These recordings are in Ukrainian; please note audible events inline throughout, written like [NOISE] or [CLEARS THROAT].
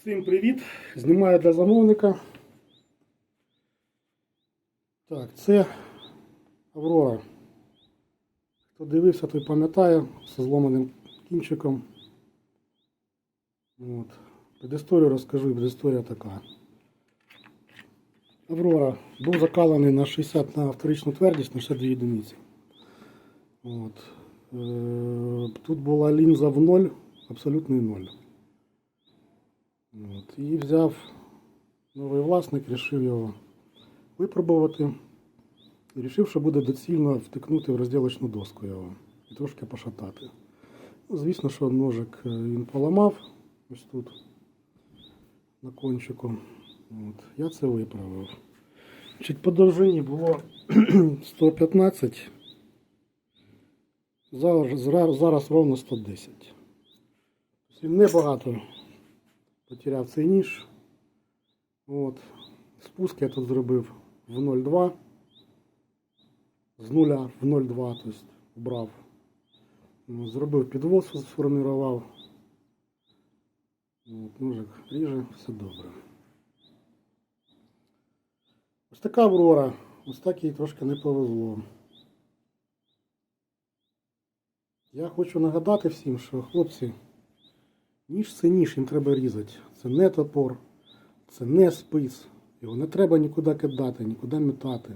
Всім привіт! Знімаю для замовника. Так, це Аврора. Хто дивився, той пам'ятає зі зломаним кінчиком. От. Предісторію розкажу, предісторія така. Аврора був закалений на 60 на вторичну твердість на 62 одиниці. Е, Тут була лінза в ноль, абсолютний ноль. От. І взяв новий власник, вирішив його випробувати. І вирішив, що буде доцільно втикнути в розділочну доску його і трошки пошатати. Ну, звісно, що ножик е, він поламав ось тут на кончику. От. Я це виправив. Значить, по довжині було [CLEARS THROAT] 115. Зараз, зараз, ровно 110. Тобто небагато потеряв цей ніж. От. Спуск я тут зробив в 0,2. З нуля в 0,2, тобто брав. Ну, Зробив підвоз, сформував. От, ножик ріже, все добре. Ось така Аврора. Ось так їй трошки не повезло. Я хочу нагадати всім, що хлопці, ніж це ніж, їм треба різати. Це не топор, це не спис. Його не треба нікуди кидати, нікуди метати.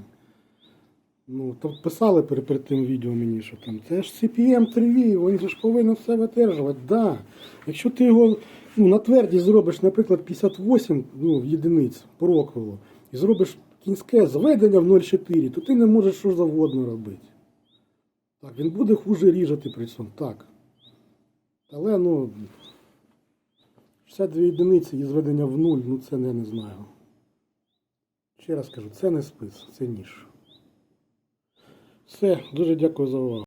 Ну, то писали перед, перед тим відео мені, що там це ж CPM 3V, він ж повинен все витержувати. Да. Якщо ти його ну, на твердість зробиш, наприклад, 58 ну, єдиниць по роквелу, і зробиш кінське зведення в 0,4, то ти не можеш що завгодно робити. Так, він буде хуже ріжати при цьому, так. Але ну 62 одиниці і зведення в нуль, ну це не, не знаю. Ще раз кажу, це не спис, це ніж. Все, дуже дякую за увагу.